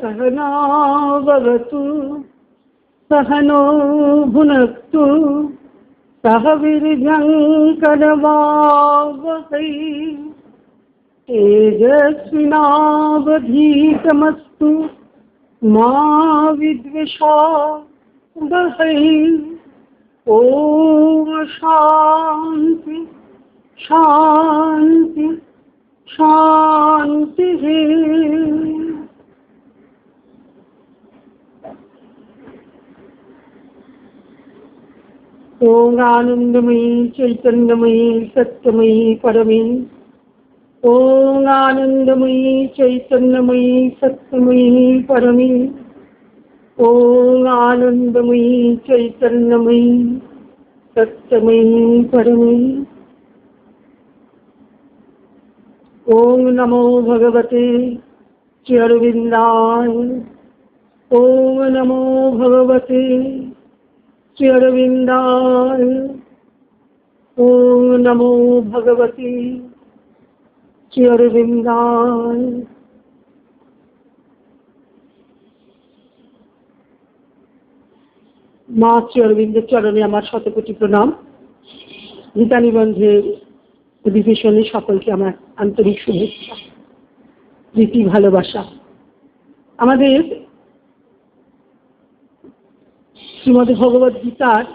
सहनावतु सहनो भुनक्तु सह विर्जङ्करवावहै तेजस्विनावधीतमस्तु मा विद्विषावहै ॐ शान्ति शान्ति शान्तिः ॐ आनन्दमयी चैतन्यमयी सत्यमयी परमे ओम आनंदमयी चैतन्यमयी सत्यमयी परमी। ओम आनंदमयी चैतन्यमयी सत्यमयी परमी। ओम नमो भगवते चरविंदाय ओम नमो भगवते चरविंदाय ओम नमो भगवती চিরবৃন্দাল মা চিরবৃন্দ চরণে আমার শতকোটি প্রণাম গীতা নিবন্ধের অধিবেশনে সকলকে আমার আন্তরিক শুভেচ্ছা, প্রীতি, ভালোবাসা। আমাদের শ্রীমদ ভগবত গীতার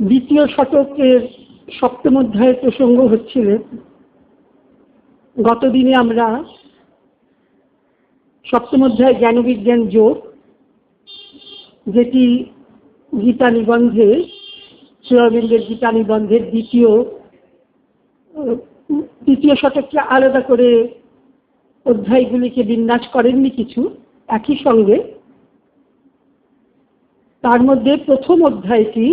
দ্বিতীয় শতকের সপ্তম অধ্যায়ের প্রসঙ্গ হচ্ছিলেন গতদিনে আমরা সপ্তম অধ্যায় জ্ঞানবিজ্ঞান যোগ যেটি গীতা নিবন্ধে শ্রীঅরবিন্দের গীতা নিবন্ধের দ্বিতীয় দ্বিতীয় শতককে আলাদা করে অধ্যায়গুলিকে বিন্যাস করেননি কিছু, একই সঙ্গে। তার মধ্যে প্রথম অধ্যায়টি,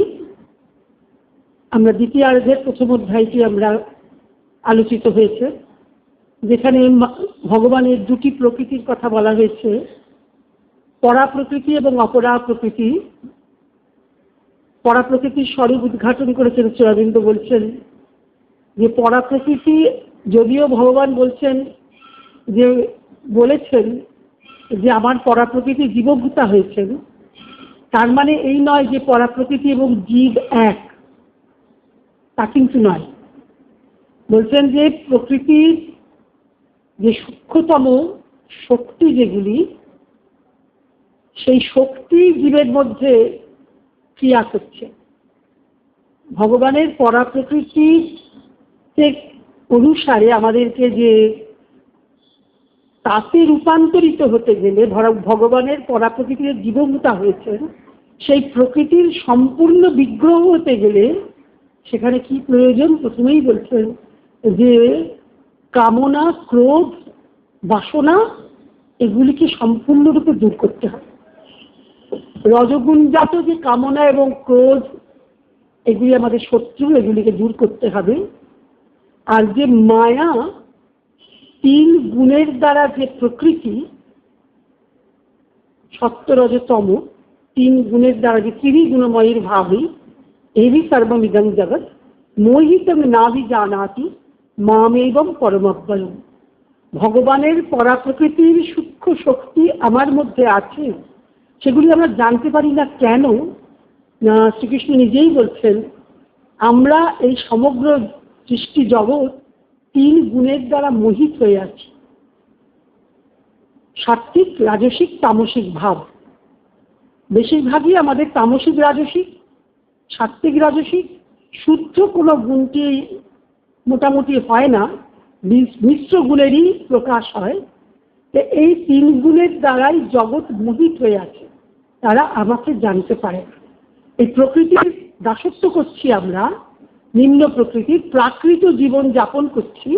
আমরা দ্বিতীয়ার্ধের প্রথম অধ্যায়টি আমরা আলোচিত হয়েছে। যেখানে ভগবানের দুটি প্রকৃতির কথা বলা হয়েছে পরা প্রকৃতি এবং অপরা প্রকৃতি পরা প্রকৃতির স্বরূপ উদ্ঘাটন করেছেন শ্রীঅরবিন্দ বলছেন যে পরা প্রকৃতি যদিও ভগবান বলছেন যে, বলেছেন যে, আমার পরা প্রকৃতি জীবভূতা হয়েছেন, তার মানে এই নয় যে পরা প্রকৃতি এবং জীব এক। তা কিন্তু নয়। বলছেন যে, প্রকৃতির যে সূক্ষ্মতম শক্তি যেগুলি, সেই শক্তি জীবের মধ্যে ক্রিয়া করছে। ভগবানের পরাপ্রকৃতি অনুসারে আমাদেরকে যে তাতে রূপান্তরিত হতে গেলে ভগবানের পরাপ্রকৃতির জীবভূতা হয়েছেন সেই প্রকৃতির সম্পূর্ণ বিগ্রহ হতে গেলে সেখানে কি প্রয়োজন? প্রথমেই বলছেন যে কামনা, ক্রোধ, বাসনা, এগুলিকে সম্পূর্ণরূপে দূর করতে হবে রজগুণজাত যে কামনা এবং ক্রোধ, এগুলি আমাদের শত্রু, এগুলিকে দূর করতে হবে। আর যে মায়া, তিন গুণের দ্বারা যে প্রকৃতি সত্যরজতম তিন গুণের দ্বারা যে ত্রিগুণময়ীর ভাবি এভি সর্বমিদং জগৎ মোহিতম নাভি জানাতি মামেবম পরমব্বয়ম ভগবানের পরাপ্রকৃতির সূক্ষ্ম শক্তি আমার মধ্যে আছে। সেগুলি আমরা জানতে পারি না কেন? শ্রীকৃষ্ণ নিজেই বলছেন, আমরা এই সমগ্র সৃষ্টি জগৎ তিন গুণের দ্বারা মোহিত হয়ে আছি। সাত্বিক রাজসিক, তামসিক ভাব। বেশিরভাগই আমাদের তামসিক, রাজসিক সাত্বিক রাজসিক, শুদ্ধ কোনো গুণটি মোটামুটি হয় না মিশ্র গুণেরই প্রকাশ হয়। তো এই তিন গুণের দ্বারাই জগৎ মোহিত হয়ে আছে। তারা আমাকে জানতে পারে। এই প্রকৃতির দাসত্ব করছি আমরা, নিম্ন প্রকৃতির প্রাকৃত জীবন যাপন করছি,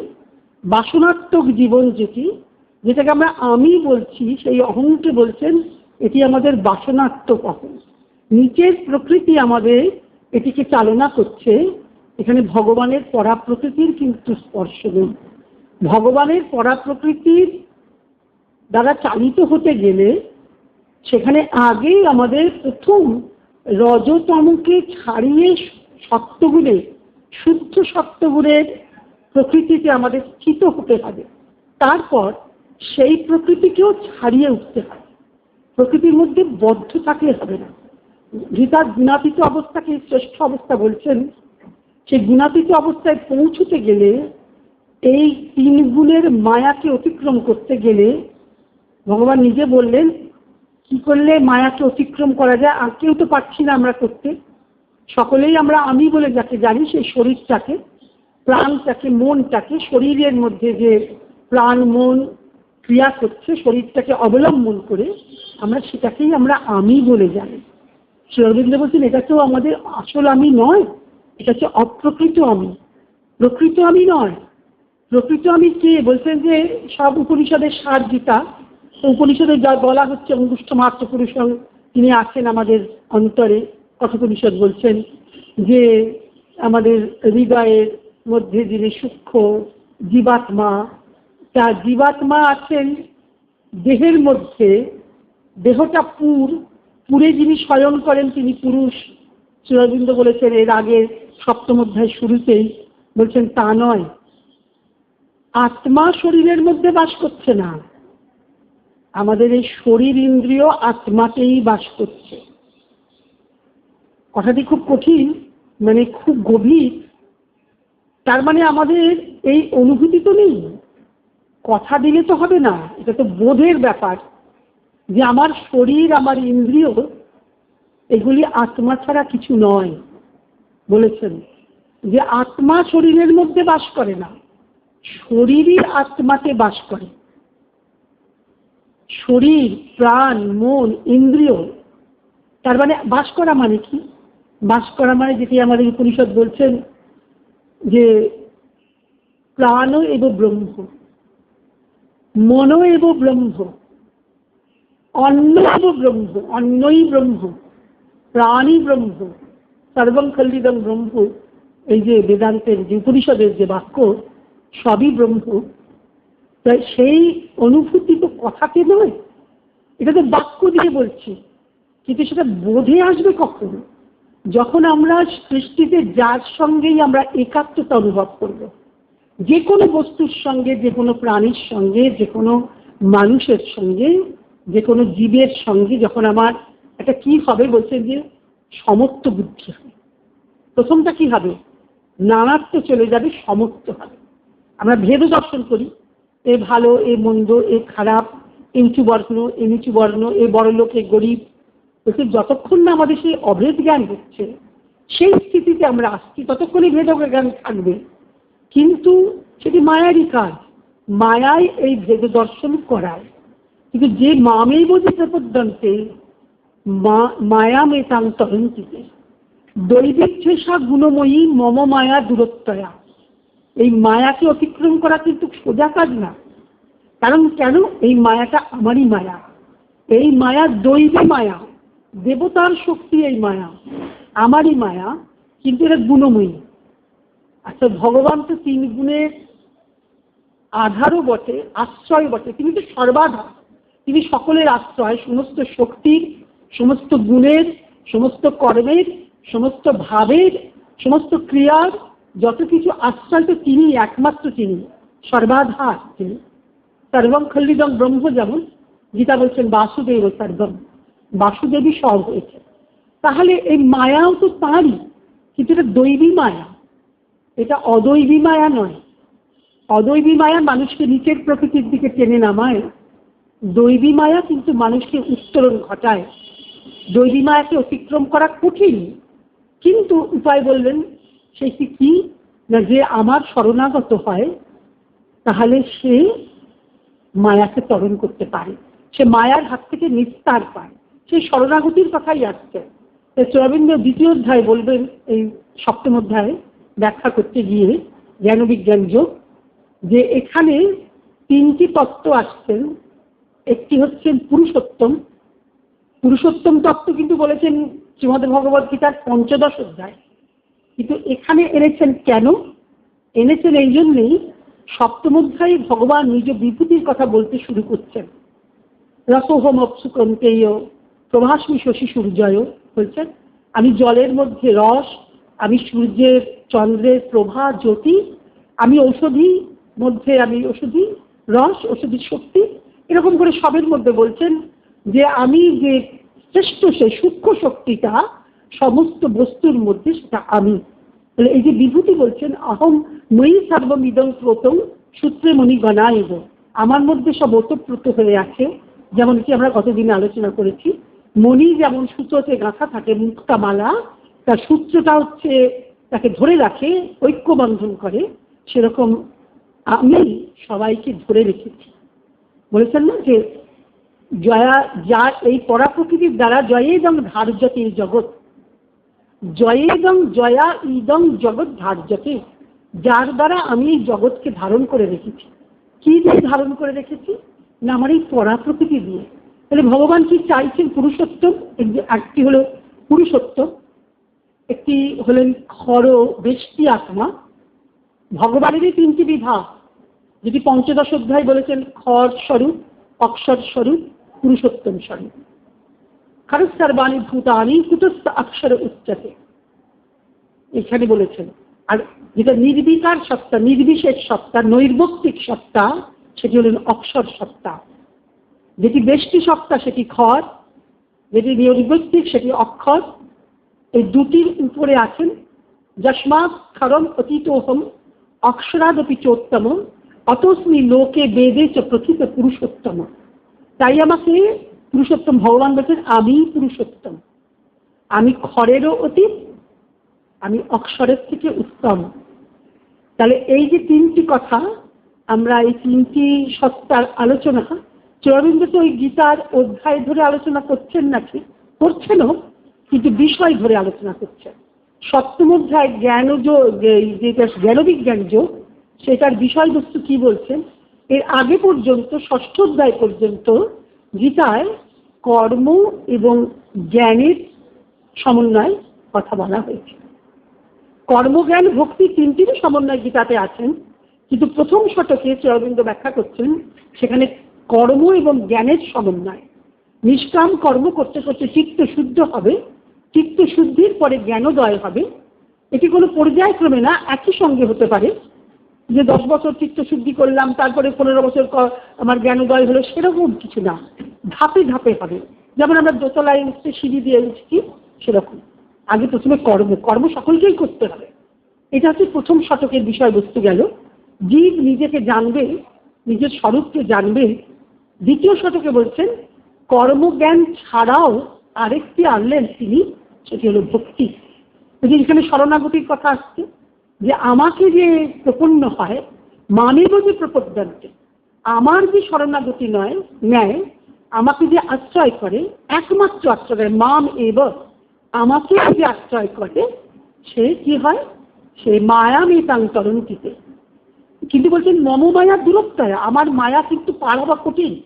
বাসনাত্মক জীবন যেটি, যেটাকে আমরা আমি বলছি, সেই অহংকে বলছেন, এটি আমাদের বাসনাত্মক অহং নিচের প্রকৃতি আমাদের এটিকে চালনা করছে এখানে ভগবানের পরা প্রকৃতির কিন্তু স্পর্শ নেই। ভগবানের পরাপ্রকৃতির দ্বারা চালিত হতে গেলে সেখানে আগেই আমাদের প্রথম রজতমকে ছাড়িয়ে সত্যগুণে শুদ্ধ সত্যগুণের প্রকৃতিতে আমাদের স্থিত হতে হবে। তারপর সেই প্রকৃতিকেও ছাড়িয়ে উঠতে হবে প্রকৃতির মধ্যে বদ্ধ থাকলে হবে না। গীতার গুণাতীত অবস্থাকে শ্রেষ্ঠ অবস্থা বলছেন। সেই গুণাতীত অবস্থায় পৌঁছতে গেলে, এই তিন গুণের মায়াকে অতিক্রম করতে গেলে, ভগবান নিজে বললেন, কি করলে মায়াকে অতিক্রম করা যায়? আর কেউ তো পারছি না আমরা করতে। সকলেই আমরা আমি বলে যাকে জানি সেই শরীরটাকে, প্রাণটাকে, মনটাকে, শরীরের মধ্যে যে প্রাণ, মন ক্রিয়া করছে, শরীরটাকে অবলম্বন করে আমরা সেটাকেই আমরা আমি বলে জানি। শ্রী অরবিন্দ বলছেন, এটা তো আমাদের আসল আমি নয় এটা হচ্ছে অপ্রকৃত আমি। প্রকৃত আমি নয়। প্রকৃত আমি কে? বলছেন যে সব উপনিষদের সার গীতা। উপনিষদে যা বলা হচ্ছে, অঙ্গুষ্ঠ মাত্র পুরুষ তিনি আছেন আমাদের অন্তরে। কথোপনিষদ বলছেন যে আমাদের হৃদয়ের মধ্যে যিনি সূক্ষ্ম জীবাত্মা তা জীবাত্মা আছেন দেহের মধ্যে। দেহটা পুর। পুরে যিনি শয়ন করেন তিনি পুরুষ। শ্রীরবিন্দ বলেছেন, এর আগে সপ্তম অধ্যায় শুরুতেই বলছেন, তা নয়। আত্মা শরীরের মধ্যে বাস করছে না। আমাদের এই শরীর ইন্দ্রিয় আত্মাতেই বাস করছে। কথাটি খুব কঠিন মানে খুব গভীর। তার মানে আমাদের এই অনুভূতি তো নেই। কথা দিলে তো হবে না, এটা তো বোধের ব্যাপার যে আমার শরীর, আমার ইন্দ্রিয়, এগুলি আত্মা ছাড়া কিছু নয়। বলেছেন যে আত্মা শরীরের মধ্যে বাস করে না, শরীরই আত্মাতে বাস করে। শরীর, প্রাণ, মন, ইন্দ্রিয়, তার মানে বাস করা মানে কি? বাস করা মানে যেটি আমাদের উপনিষদ বলছেন যে প্রাণ এব ব্রহ্ম, মন এব ব্রহ্ম, অন্ন এব ব্রহ্ম, অন্নই ব্রহ্ম প্রাণী ব্রহ্ম। সর্বং খল্লিদম ব্রহ্ম, এই যে বেদান্তের যে উপনিষদের যে বাক্য, সবই ব্রহ্ম। তাই সেই অনুভূতি তো কথাতে নয়, এটা তো বাক্য দিয়ে বলছি। কিন্তু সেটা বোধে আসবে কখন? যখন আমরা সৃষ্টিতে যার সঙ্গেই আমরা একাত্মতা অনুভব করব, যে কোনো বস্তুর সঙ্গে, যে কোনো প্রাণীর সঙ্গে, যে কোনো মানুষের সঙ্গে, যে কোনো জীবের সঙ্গে, যখন আমার একটা কি হবে বলছে যে? সমত্ব বুদ্ধি হবে। প্রথমটা কি হবে? নানাত্ব চলে যাবে সমত্ব হবে। আমরা ভেদ দর্শন করি। এ ভালো, এ মন্দ, এ খারাপ, এ উঁচু বর্ণ এ নিচু বর্ণ এ বড় লোক এ গরিব। বলছে, যতক্ষণ না আমাদের সেই অভেদ জ্ঞান হচ্ছে, সেই স্থিতিতে আমরা আসছি, ততক্ষণই ভেদ জ্ঞান থাকবে। কিন্তু সেটি মায়ারই কাজ। মায়ায় এই ভেদ দর্শন করায়। কিন্তু যে মামেই বোঝে প্রপদ্যন্তে মায়া মেতাং তরন্তিতে দৈবিক ছেষা গুণময়ী মম মায়া দূরত্বয়া। এই মায়াকে অতিক্রম করা কিন্তু সোজা কাজ না। কারণ কেন? এই মায়াটা আমারই মায়া। এই মায়া দৈবী মায়া। দেবতার শক্তি এই মায়া। আমারই মায়া, কিন্তু এটা গুণময়ী। আচ্ছা ভগবান তো তিন গুণের আধারও বটে, আশ্রয় বটে। তিনি তো সর্বাধার তিনি সকলের আশ্রয়, সমস্ত শক্তির সমস্ত গুণের, সমস্ত কর্মের, সমস্ত ভাবের, সমস্ত ক্রিয়ার যত কিছু আশ্রয় তো তিনি একমাত্র তিনি, সর্বাধার তিনি। সর্বম খল্লিদম ব্রহ্ম যেমন গীতা বলছেন বাসুদেব সর্বম বাসুদেবী সব হয়েছে তাহলে এই মায়াও তো তাঁরই, কিন্তু এটা দৈবী মায়া। এটা অদৈবী মায়া নয়। অদৈবী মায়া মানুষকে নিচের প্রকৃতির দিকে টেনে নামায়। দৈবী মায়া কিন্তু মানুষকে উত্তরণ ঘটায়। দৈবী মায়াকে অতিক্রম করা কঠিন। কিন্তু উপায় বললেন সেটি কি না যে আমার শরণাগত হয়, তাহলে সে মায়াকে তরণ করতে পারে। সে মায়ার হাত থেকে নিস্তার পায়। সেই শরণাগতির কথাই আসছে চরবিন্দ দ্বিতীয় অধ্যায় বলবেন, এই সপ্তম অধ্যায়ে ব্যাখ্যা করতে গিয়ে জ্ঞানবিজ্ঞান যোগ, যে এখানে তিনটি তত্ত্ব আসছেন। একটি হচ্ছেন পুরুষোত্তম পুরুষোত্তম তত্ত্ব কিন্তু বলেছেন শ্রীমদ ভগবত গীতার পঞ্চদশ অধ্যায়। কিন্তু এখানে এনেছেন কেন? এনেছেন এই জন্যেই সপ্তম অধ্যায়ে ভগবান নিজ বিভূতির কথা বলতে শুরু করছেন। রসোহম অপসুকন্তেয় প্রভাসমী শশী সূর্যয় বলছেন, আমি জলের মধ্যে রস, আমি সূর্যের চন্দ্রের প্রভা জ্যোতি, আমি ঔষধি মধ্যে আমি ওষুধি রস ওষুধি শক্তি। এরকম করে সবের মধ্যে বলছেন যে আমি যে শ্রেষ্ঠ সে সূক্ষ্ম শক্তিটা সমস্ত বস্তুর মধ্যে সেটা আমি। তাহলে এই যে বিভূতি বলছেন অহম মই সর্বমিদং প্রতম সূত্রে মণি গণায়ব আমার মধ্যে সব ওতপ্রোত হয়ে আছে। যেমন কি আমরা কতদিন আলোচনা করেছি, মণি যেমন সূত্রতে গাঁথা থাকে মুক্তা মালা তার সূত্রটা হচ্ছে তাকে ধরে রাখে, ঐক্যবন্ধন করে, সেরকম আমি সবাইকে ধরে রেখেছি। বলেছেন না যে জয়া যা এই পরা প্রকৃতির দ্বারা জয়েদং ধার্যতে জগৎ। জয়েদং জয়া ইদং জগৎ ধার্যতে। যার দ্বারা আমি এই জগৎকে ধারণ করে রেখেছি। কি দিয়ে ধারণ করে রেখেছি? না আমার এই পরা প্রকৃতি দিয়ে। তাহলে ভগবান কি চাইছেন পুরুষোত্তম? একটি হলো পুরুষোত্তম, একটি হলেন খর বেষ্টি আত্মা। ভগবানেরই তিনটি বিভাগ যেটি পঞ্চদশ অধ্যায় বলেছেন, খর স্বরূপ, অক্ষর স্বরূপ পুরুষোত্তম স্বামী। স্বরূপ খরস্বর্বাণী ভূতানি কুটস্থ অক্ষর উচ্চতে। এখানে বলেছেন, আর যেটা নির্বিকার সত্তা, নির্বিশেষ সত্তা, নৈর্বক্তিক সত্তা, সেটি হলেন অক্ষর সত্তা। যেটি বেষ্টি সত্তা, সেটি খর, যেটি নৈর্বক্তিক, সেটি অক্ষর। এই দুটির উপরে আছেন, যস্মাৎ খরম অতীতোহম, অক্ষরাদপি চোত্তম, অতস্মি লোকে বেদে চ প্রথিত পুরুষোত্তম। তাই আমাকে পুরুষোত্তম, ভগবান বলছেন, আমি পুরুষোত্তম। আমি খরেরও অতীত, আমি অক্ষরের থেকে উত্তম। তাহলে এই যে তিনটি কথা, আমরা এই তিনটি সত্তার আলোচনা চরবিন্দ তো ওই গীতার অধ্যায় ধরে আলোচনা করছেন নাকি? করছেনও, কিন্তু বিষয় ধরে আলোচনা করছেন। সপ্তম অধ্যায় জ্ঞান যেটা জ্ঞানবিজ্ঞান যোগ সেটার বিষয়বস্তু কি বলছেন? এর আগে পর্যন্ত, ষষ্ঠ অধ্যায় পর্যন্ত গীতায় কর্ম এবং জ্ঞানের সমন্বয় কথা বলা হয়েছে। কর্মজ্ঞান, ভক্তি তিনটিরই সমন্বয় গীতাতে আছেন, কিন্তু প্রথম শতকে শ্রীঅরবিন্দ ব্যাখ্যা করছেন, সেখানে কর্ম এবং জ্ঞানের সমন্বয়। নিষ্কাম কর্ম করতে করতে চিত্ত শুদ্ধ হবে, চিত্ত শুদ্ধির পরে জ্ঞানোদয় হবে। এটি কোনো পর্যায়ক্রমে না, একই সঙ্গে হতে পারে। যে দশ বছর চিত্ত শুদ্ধি করলাম, তারপরে পনেরো বছর আমার জ্ঞানোদয় হলো, সেরকম কিছু না। ধাপে ধাপে হবে। যেমন আমরা দোতলায় উঠতে সিঁড়ি দিয়ে উঠছি, সেরকম। আগে প্রথমে কর্ম কর্ম সকলকেই করতে হবে। এটা হচ্ছে প্রথম শতকের বিষয়বস্তু গেল। জীব নিজেকে জানবে, নিজের স্বরূপকে জানবে। দ্বিতীয় শতকে বলছেন, কর্মজ্ঞান ছাড়াও আরেকটি আনলেন তিনি, সেটি হলো ভক্তি। এখানে শরণাগতির কথা আসছে যে আমাকে যে প্রপন্ন হয়, মানেব যে প্রপদ্যান্তে, আমার যে শরণাগতি নয়, ন্যায়, আমাকে যে আশ্রয় করে, একমাত্র আশ্রয় করে, মাম এব, আমাকে যে আশ্রয় করে, সে কি হয়? সে মায়া মেতান্তরণটিতে কিন্তু বলছেন, মম মায়া দূরত্বয়, আমার মায়া কিন্তু পার হওয়া কঠিন।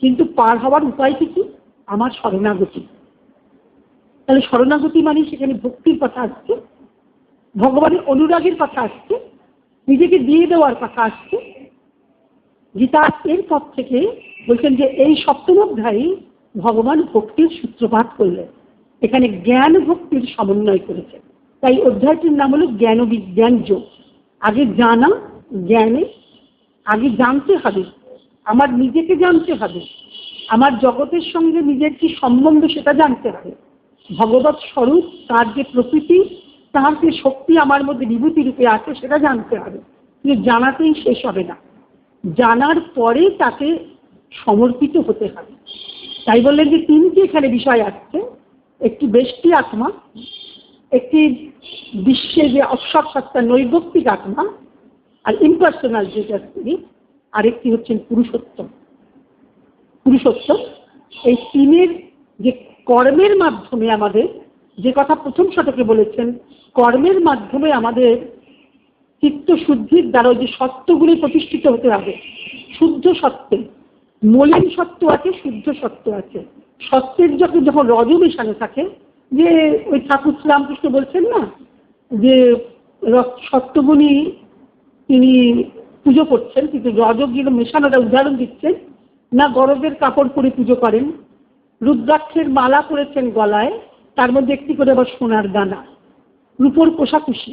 কিন্তু পার হওয়ার উপায় কি? আমার শরণাগতি। তাহলে শরণাগতি মানে সেখানে ভক্তির কথা আসছে। ভগবানের অনুরাগের কথা আসছে, নিজেকে দিয়ে দেওয়ার কথা আসছে। গীতা এর পর থেকে বলছেন যে, এই সপ্তম অধ্যায়ে ভগবান ভক্তির সূত্রপাত করলেন। এখানে জ্ঞান ভক্তির সমন্বয় করেছেন তাই অধ্যায়টির নাম হলো জ্ঞান বিজ্ঞান যোগ। আগে জানা জ্ঞানে, আগে জানতে হবে, আমার নিজেকে জানতে হবে, আমার জগতের সঙ্গে নিজের কি সম্বন্ধ সেটা জানতে হবে। ভগবত স্বরূপ, তার যে প্রকৃতি তার যে শক্তি আমার মধ্যে বিভূতি রূপে আছে, সেটা জানতে হবে। কিন্তু জানাতেই শেষ হবে না। জানার পরে তাকে সমর্পিত হতে হবে। তাই বললেন যে তিনটি এখানে বিষয় আসছে একটি বেষ্টি আত্মা, একটি বিশ্বে যে অক্ষর সত্তা, নৈবক্তিক আত্মা, আর ইম্পার্সোনাল যেটা স্পিরিট আরেকটি হচ্ছেন পুরুষোত্তম। পুরুষোত্তম, এই তিনের যে কর্মের মাধ্যমে আমাদের যে কথা প্রথম শতকে বলেছেন, কর্মের মাধ্যমে আমাদের চিত্ত শুদ্ধির দ্বারা যে সত্যগুলি প্রতিষ্ঠিত হতে হবে। শুদ্ধ সত্যে। মলিন সত্য আছে, শুদ্ধ সত্য আছে। সত্যের যখন যখন রজ মেশানো থাকে, যে ওই ঠাকুর শ্রীরামকৃষ্ণ বলছেন না, যে সত্যগুণী তিনি পুজো করছেন, কিন্তু রজগীর মেশানোটা উদাহরণ দিচ্ছেন, না গরবের কাপড় পরে পুজো করেন, রুদ্রাক্ষের মালা করেছেন গলায় তার মধ্যে একটি করে আবার সোনার দানা। রূপর কোষাকুষি।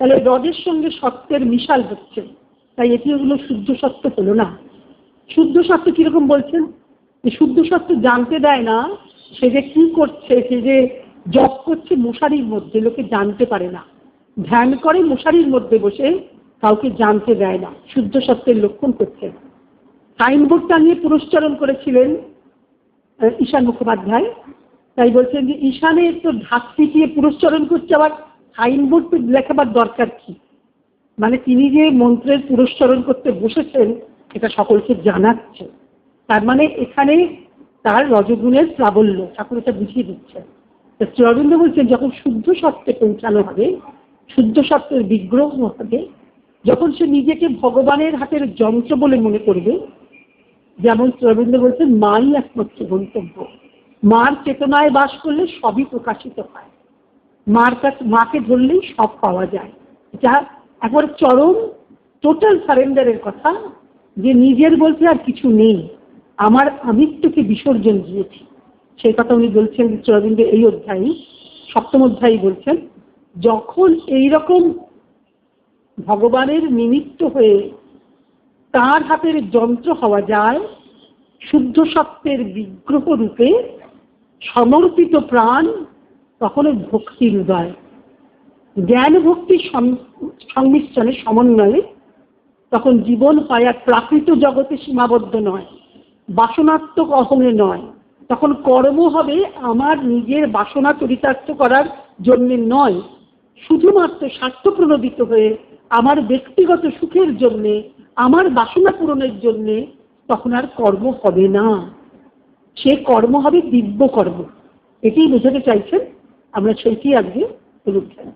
তাহলে রজের সঙ্গে সত্যের মিশাল হচ্ছে। তাই এটি হলো শুদ্ধ সত্য হলো না শুদ্ধ সত্য কীরকম বলছেন? যে শুদ্ধ সত্য জানতে দেয় না, সে যে কি করছে, সে যে জপ করছে মশারির মধ্যে, লোকে জানতে পারে না। ধ্যান করে মশারির মধ্যে বসে কাউকে জানতে দেয় না, শুদ্ধ সত্যের লক্ষণ করছেন সাইনবোর্ড টাঙিয়ে পুরস্চরণ করেছিলেন ঈশান মুখোপাধ্যায়। তাই বলছেন যে ঈশানের তো ঢাক পিটিয়ে পুরস্চরণ করছে, আবার সাইনবোর্ড লেখাবার দরকার কি? মানে তিনি যে মন্ত্রের পুরস্চরণ করতে বসেছেন, এটা সকলকে জানাচ্ছে। তার মানে এখানে তার রজগুণের প্রাবল্য, ঠাকুর এটা বুঝিয়ে দিচ্ছে শ্রী বলছেন, যখন শুদ্ধ সত্যে পৌঁছানো হবে, শুদ্ধ সত্যের বিগ্রহ হবে, যখন সে নিজেকে ভগবানের হাতের যন্ত্র বলে মনে করবে, যেমন শ্রী বলছেন, মাই একমাত্র গন্তব্য। মার চেতনায় বাস করলে সবই প্রকাশিত হয়। মার কাছে, মাকে ধরলেই সব পাওয়া যায়। যা একবার চরম টোটাল সারেন্ডারের কথা। যে নিজের বলতে আর কিছু নেই। আমার আমিত্বকে বিসর্জন দিয়েছি। সেই কথা উনি বলছেন চরবিন্দ এই অধ্যায়ে, সপ্তম অধ্যায়ে বলছেন, যখন এই রকম ভগবানের নিমিত্ত হয়ে তার হাতের যন্ত্র হওয়া যায়, শুদ্ধ সত্যের বিগ্রহ রূপে সমর্পিত প্রাণ তখন ভক্তির উদয় জ্ঞান ভক্তির সংমিশ্রণে, সমন্বয়ে, তখন জীবন হয় আর প্রাকৃত জগতে সীমাবদ্ধ নয়, বাসনাত্মক অহমে নয়। তখন কর্ম হবে আমার নিজের বাসনা চরিতার্থ করার জন্য নয়, শুধুমাত্র স্বার্থপ্রণোদিত হয়ে আমার ব্যক্তিগত সুখের জন্যে, আমার বাসনা পূরণের জন্যে তখন আর কর্ম হবে না। সে কর্ম হবে দিব্য কর্ম। এটাই বোঝাতে চাইছেন আমরা সেইটি আজকে অনুধ্যান